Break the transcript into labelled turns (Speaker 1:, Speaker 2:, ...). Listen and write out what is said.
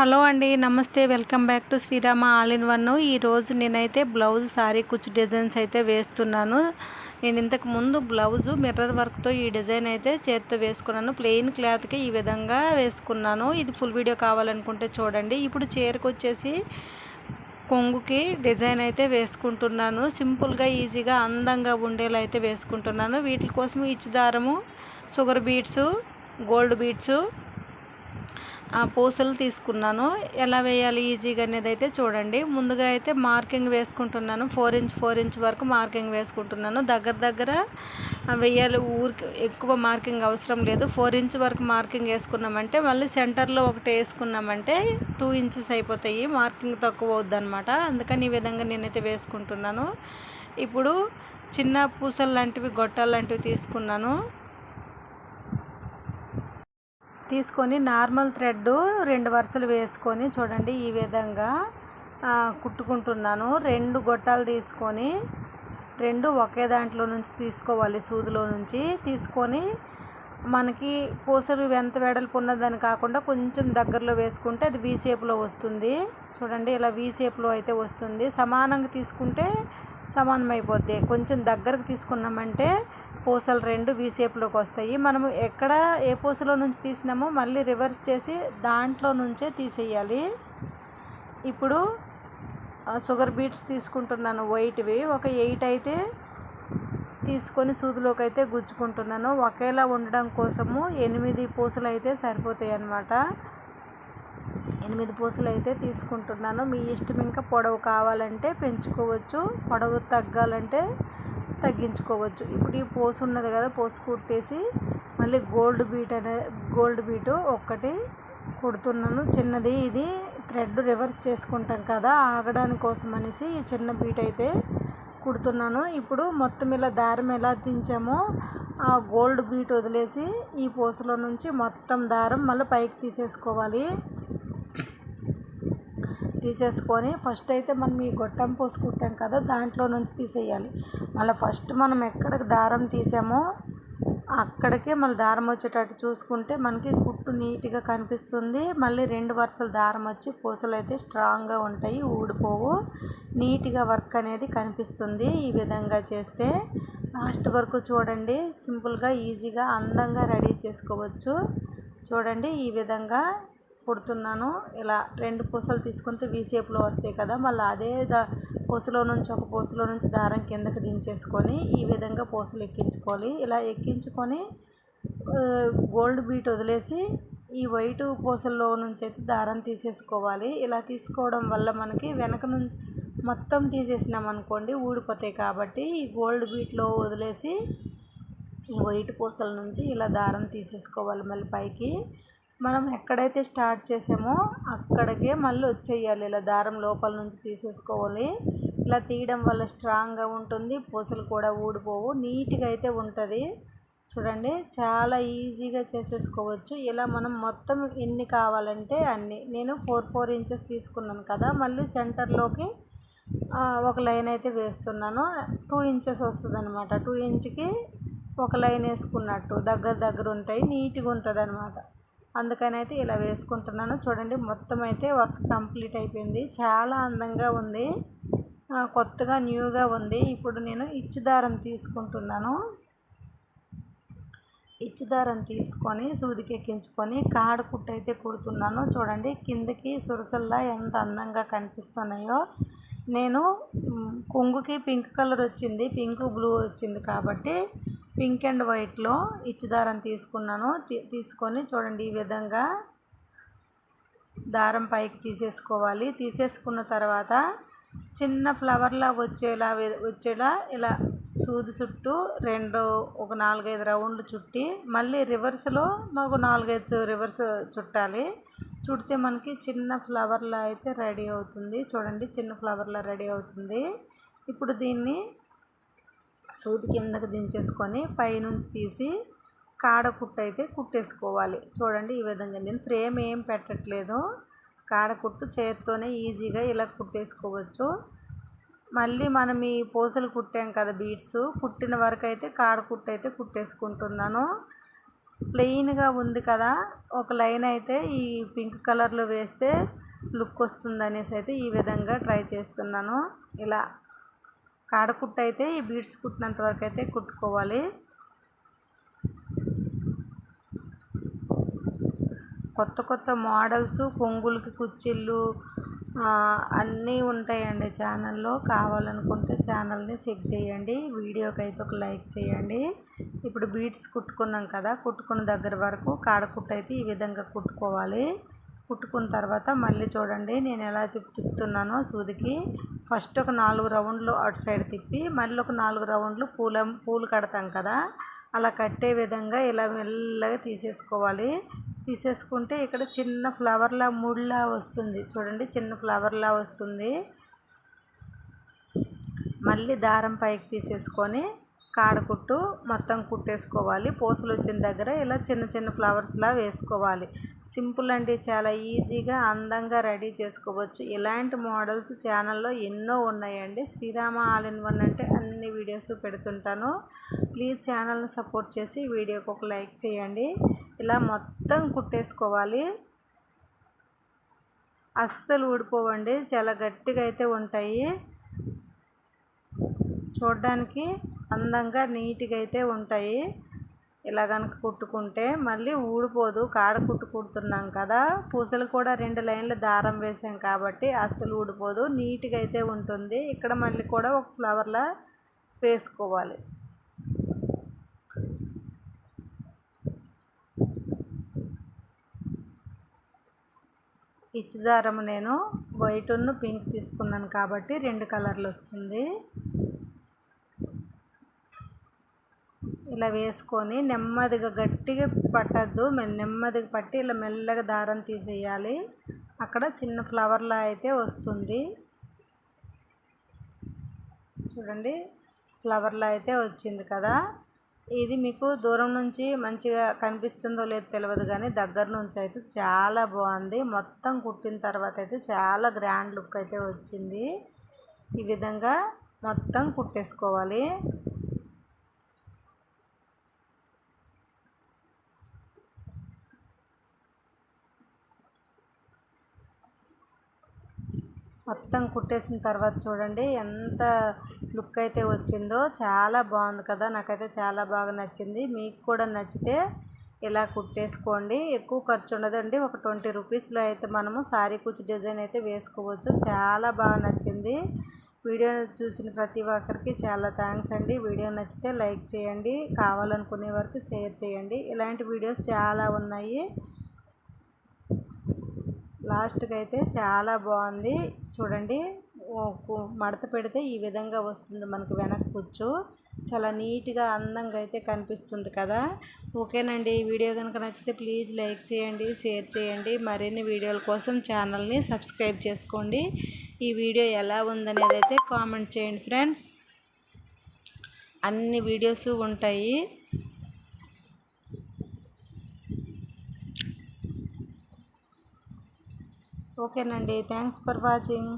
Speaker 1: Hello అండి నమస్తే welcome back to Srirama all in one. ఈరోజు నేనైతే బ్లౌజ్ సారీ కుచ్చు డిజైన్స్ అయితే వేస్తున్నాను. నేను ఇంతకు ముందు బ్లౌజు మిర్రర్ వర్క్తో ఈ డిజైన్ అయితే చేత్తో వేసుకున్నాను. ప్లెయిన్ క్లాత్కి ఈ విధంగా వేసుకున్నాను. ఇది ఫుల్ వీడియో కావాలనుకుంటే చూడండి. ఇప్పుడు చీరకు వచ్చేసి కొంగుకి డిజైన్ అయితే వేసుకుంటున్నాను. సింపుల్గా ఈజీగా అందంగా ఉండేలా అయితే వేసుకుంటున్నాను. వీటి కోసం ఇచ్చి దారము షుగర్ బీట్స్ గోల్డ్ బీట్స్ పూసలు తీసుకున్నాను. ఎలా వేయాలి? ఈజీగా అనేది అయితే చూడండి. ముందుగా అయితే మార్కింగ్ వేసుకుంటున్నాను. ఫోర్ ఇంచ్ ఫోర్ ఇంచ్ వరకు మార్కింగ్ వేసుకుంటున్నాను. దగ్గర దగ్గర వేయాలి. ఊరికి ఎక్కువ మార్కింగ్ అవసరం లేదు. ఫోర్ ఇంచ్ వరకు మార్కింగ్ వేసుకున్నామంటే మళ్ళీ సెంటర్లో ఒకటి వేసుకున్నామంటే టూ ఇంచెస్ అయిపోతాయి. మార్కింగ్ తక్కువ అవుద్దనమాట అందుకని ఈ విధంగా నేనైతే వేసుకుంటున్నాను. ఇప్పుడు చిన్న పూసలు లాంటివి గొట్టాలు లాంటివి తీసుకున్నాను. తీసుకొని నార్మల్ థ్రెడ్ రెండు వరుసలు వేసుకొని చూడండి ఈ విధంగా కుట్టుకుంటున్నాను. రెండు గొట్టాలు తీసుకొని రెండు ఒకే దాంట్లో నుంచి తీసుకోవాలి సూదిలో నుంచి. తీసుకొని మనకి పూసలు ఎంత వెడల్పు ఉన్నదని కాకుండా కొంచెం దగ్గరలో వేసుకుంటే అది వీ షేప్లో వస్తుంది. చూడండి ఇలా వీ షేప్లో అయితే వస్తుంది. సమానంగా తీసుకుంటే సమానమైపోద్ది. కొంచెం దగ్గరకు తీసుకున్నామంటే పూసలు రెండు వీ షేప్లోకి వస్తాయి. మనము ఎక్కడ ఏ పూసలో నుంచి తీసినామో మళ్ళీ రివర్స్ చేసి దాంట్లో నుంచే తీసేయాలి. ఇప్పుడు షుగర్ బీట్స్ తీసుకుంటున్నాను వైట్వి. ఒక ఎయిట్ అయితే తీసుకొని సూదిలోకి అయితే గుచ్చుకుంటున్నాను. ఒకేలా ఉండడం కోసము ఎనిమిది పూసలు అయితే సరిపోతాయి అన్నమాట ఎనిమిది పూసలు అయితే తీసుకుంటున్నాను. మీ ఇష్టం ఇంకా పొడవు కావాలంటే పెంచుకోవచ్చు. పొడవు తగ్గాలంటే తగ్గించుకోవచ్చు. ఇప్పుడు ఈ పోసు ఉన్నది కదా పోసు కుట్టేసి మళ్ళీ గోల్డ్ బీట్ అనే గోల్డ్ బీటు ఒక్కటి కుడుతున్నాను. చిన్నది ఇది థ్రెడ్ రివర్స్ చేసుకుంటాం కదా ఆగడానికి కోసం అనేసి ఈ చిన్న బీట్ అయితే కుడుతున్నాను. ఇప్పుడు మొత్తం ఇలా దారం ఎలా దించామో ఆ గోల్డ్ బీట్ వదిలేసి ఈ పూసలో నుంచి మొత్తం దారం మళ్ళీ పైకి తీసేసుకోవాలి. తీసేసుకొని ఫస్ట్ అయితే మనం ఈ గొట్టం పోసుకుంటాం కదా దాంట్లో నుంచి తీసేయాలి. మళ్ళీ ఫస్ట్ మనం ఎక్కడికి దారం తీసామో అక్కడికే మళ్ళీ దారం వచ్చేటట్టు చూసుకుంటే మనకి కుట్టు నీట్గా కనిపిస్తుంది. మళ్ళీ రెండు వరుసలు దారం వచ్చి పూసలు అయితే స్ట్రాంగ్గా ఉంటాయి ఊడిపోవు. నీట్గా వర్క్ అనేది కనిపిస్తుంది ఈ విధంగా చేస్తే. లాస్ట్ వరకు చూడండి సింపుల్గా ఈజీగా అందంగా రెడీ చేసుకోవచ్చు. చూడండి ఈ విధంగా కుడుతున్నాను. ఇలా రెండు పూసలు తీసుకుంటే వీ షేప్లో వస్తాయి కదా మళ్ళీ అదే దా పూసలో నుంచి ఒక పూసలో నుంచి దారం కిందకి దించేసుకొని ఈ విధంగా పూసలు ఎక్కించుకోవాలి. ఇలా ఎక్కించుకొని గోల్డ్ బీట్ వదిలేసి ఈ వైట్ పూసల్లో నుంచి అయితే దారం తీసేసుకోవాలి. ఇలా తీసుకోవడం వల్ల మనకి వెనక నుంచి మొత్తం తీసేసినాం అనుకోండి ఊడిపోతాయి కాబట్టి ఈ గోల్డ్ బీట్లో వదిలేసి ఈ వైట్ పూసల నుంచి ఇలా దారం తీసేసుకోవాలి మళ్ళీ పైకి. మనం ఎక్కడైతే స్టార్ట్ చేసామో అక్కడికే మళ్ళీ వచ్చేయాలి. ఇలా దారం లోపల నుంచి తీసేసుకోవాలి ఇలా తీయడం వల్ల స్ట్రాంగ్గా ఉంటుంది. పూసలు కూడా ఊడిపోవు. నీట్గా అయితే ఉంటుంది. చూడండి చాలా ఈజీగా చేసేసుకోవచ్చు. ఇలా మనం మొత్తం ఎన్ని కావాలంటే అన్ని. నేను ఫోర్ ఫోర్ ఇంచెస్ తీసుకున్నాను కదా మళ్ళీ సెంటర్లోకి ఒక లైన్ అయితే వేస్తున్నాను. టూ ఇంచెస్ వస్తుంది అనమాట టూ ఇంచ్కి ఒక లైన్ వేసుకున్నట్టు దగ్గర దగ్గర ఉంటాయి. నీట్గా ఉంటుంది అనమాట అందుకని అయితే ఇలా వేసుకుంటున్నాను. చూడండి మొత్తం అయితే వర్క్ కంప్లీట్ అయిపోయింది. చాలా అందంగా ఉంది. కొత్తగా న్యూగా ఉంది. ఇప్పుడు నేను ఇచ్చుదారం తీసుకుంటున్నాను. ఇచ్చుదారం తీసుకొని సూదికి ఎక్కించుకొని కాడ కుట్టు అయితే కుడుతున్నాను. చూడండి కిందకి సురసల్లా ఎంత అందంగా కనిపిస్తున్నాయో. నేను కొంగుకి పింక్ కలర్ వచ్చింది. పింక్ బ్లూ వచ్చింది కాబట్టి పింక్ అండ్ వైట్లో ఇచ్చి దారం తీసుకున్నాను తీసుకొని చూడండి ఈ విధంగా దారం పైకి తీసేసుకోవాలి. తీసేసుకున్న తర్వాత చిన్న ఫ్లవర్లా వచ్చేలా వచ్చేలా ఇలా సూది చుట్టూ రెండు ఒక నాలుగైదు రౌండ్లు చుట్టి మళ్ళీ రివర్స్లో మాకు నాలుగైదు రివర్స్ చుట్టాలి. చుడితే మనకి చిన్న ఫ్లవర్లా అయితే రెడీ అవుతుంది. చూడండి చిన్న ఫ్లవర్లా రెడీ అవుతుంది. ఇప్పుడు దీన్ని సూది కిందకు దించేసుకొని పైనుంచి తీసి కాడ కుట్టు అయితే కుట్టేసుకోవాలి. చూడండి ఈ విధంగా నేను ఫ్రేమ్ ఏం పెట్టట్లేదు. కాడ కుట్టు చేత్తోనే ఈజీగా ఇలా కుట్టేసుకోవచ్చు. మళ్ళీ మనం ఈ పూసలు కుట్టాం కదా బీడ్స్ కుట్టిన వరకు అయితే కాడ కుట్టు అయితే కుట్టేసుకుంటున్నాను. ప్లెయిన్గా ఉంది కదా ఒక లైన్ అయితే ఈ పింక్ కలర్లో వేస్తే లుక్ వస్తుంది అనేసి అయితే ఈ విధంగా ట్రై చేస్తున్నాను. ఇలా కాడకుట్ట అయితే ఈ బీడ్స్ కుట్టినంత వరకు అయితే కుట్టుకోవాలి. కొత్త కొత్త మోడల్స్ కొంగులకి కుచ్చిళ్ళు అన్నీ ఉంటాయండి ఛానల్లో. కావాలనుకుంటే ఛానల్ని చెక్ చేయండి. వీడియోకి అయితే ఒక లైక్ చేయండి. ఇప్పుడు బీడ్స్ కుట్టుకున్నాం కదా కుట్టుకున్న దగ్గర వరకు కాడకుట్టు అయితే ఈ విధంగా కుట్టుకోవాలి. కుట్టుకున్న తర్వాత మళ్ళీ చూడండి నేను ఎలా తిప్పుతున్నానో సూదికి. ఫస్ట్ ఒక నాలుగు రౌండ్లు అటు సైడ్ తిప్పి మళ్ళీ ఒక నాలుగు రౌండ్లు పూల పూలు కడతాం కదా. అలా కట్టే విధంగా ఇలా మెల్లగా తీసేసుకోవాలి. తీసేసుకుంటే ఇక్కడ చిన్న ఫ్లవర్లా ముళ్ళలా వస్తుంది. చూడండి చిన్న ఫ్లవర్లా వస్తుంది. మళ్ళీ దారం పైకి తీసేసుకొని కాడకుట్టు మొత్తం కుట్టేసుకోవాలి. పూసలు వచ్చిన దగ్గర ఇలా చిన్న చిన్న ఫ్లవర్స్లా వేసుకోవాలి. సింపుల్ అండి చాలా ఈజీగా అందంగా రెడీ చేసుకోవచ్చు. ఇలాంటి మోడల్స్ ఛానల్లో ఎన్నో ఉన్నాయండి. శ్రీరామ ఆల్ ఇన్ వన్ అంటే అన్ని వీడియోస్ పెడుతుంటాను. ప్లీజ్ ఛానల్ని సపోర్ట్ చేసి వీడియోకి ఒక లైక్ చేయండి. ఇలా మొత్తం కుట్టేసుకోవాలి. అస్సలు ఊడిపోవండి. చాలా గట్టిగా అయితే ఉంటాయి. చూడడానికి అందంగా నీట్గా అయితే ఉంటాయి. ఇలా కనుక కుట్టుకుంటే మళ్ళీ ఊడిపోదు. కాడ కుట్టు కుడుతున్నాం కదా! పూసలు కూడా రెండు లైన్లు దారం వేసాం కాబట్టి అస్సలు ఊడిపోదు. నీట్గా అయితే ఉంటుంది. ఇక్కడ మళ్ళీ కూడా ఒక ఫ్లవర్లా వేసుకోవాలి. ఇచ్చు దారం నేను. వైట్ పింక్ తీసుకున్నాను కాబట్టి రెండు కలర్లు వస్తుంది ఇట్లా వేసుకొని నెమ్మదిగా గట్టిగా పట్టద్దు. నెమ్మదిగా పట్టి ఇలా మెల్లగా దారం తీసేయాలి. అక్కడ చిన్న ఫ్లవర్లా అయితే వస్తుంది. చూడండి ఫ్లవర్లా అయితే వచ్చింది కదా. ఇది మీకు దూరం నుంచి మంచిగా కనిపిస్తుందో లేదో తెలియదు కానీ దగ్గర నుంచి అయితే చాలా బాగుంది. మొత్తం కుట్టిన తర్వాత అయితే చాలా గ్రాండ్ లుక్ అయితే వచ్చింది. ఈ విధంగా మొత్తం కుట్టేసుకోవాలి. మొత్తం కుట్టేసిన తర్వాత చూడండి ఎంత లుక్ అయితే వచ్చిందో చాలా బాగుంది కదా. నాకైతే చాలా బాగా నచ్చింది. మీకు కూడా నచ్చితే ఇలా కుట్టేసుకోండి. ఎక్కువ ఖర్చు ఉండదండి. ఒక ట్వంటీ రూపీస్లో అయితే మనము సారీ కుచ్చు డిజైన్ అయితే వేసుకోవచ్చు. చాలా బాగా నచ్చింది. వీడియో చూసిన ప్రతి ఒక్కరికి చాలా థ్యాంక్స్ అండి. వీడియో నచ్చితే లైక్ చేయండి. కావాలనుకునే వరకు షేర్ చేయండి. ఇలాంటి వీడియోస్ చాలా ఉన్నాయి. లాస్ట్కి అయితే చాలా బాగుంది చూడండి మడత పెడితే ఈ విధంగా వస్తుంది మనకు వెనక కూర్చు చాలా నీట్గా అందంగా అయితే కనిపిస్తుంది కదా. ఓకేనండి ఈ వీడియో కనుక నచ్చితే ప్లీజ్ లైక్ చేయండి షేర్ చేయండి. మరిన్ని వీడియోల కోసం ఛానల్ని సబ్స్క్రైబ్ చేసుకోండి. ఈ వీడియో ఎలా ఉందనేది అయితే కామెంట్ చేయండి ఫ్రెండ్స్. అన్ని వీడియోస్ ఉంటాయి. ఓకేనండి. Thanks for watching.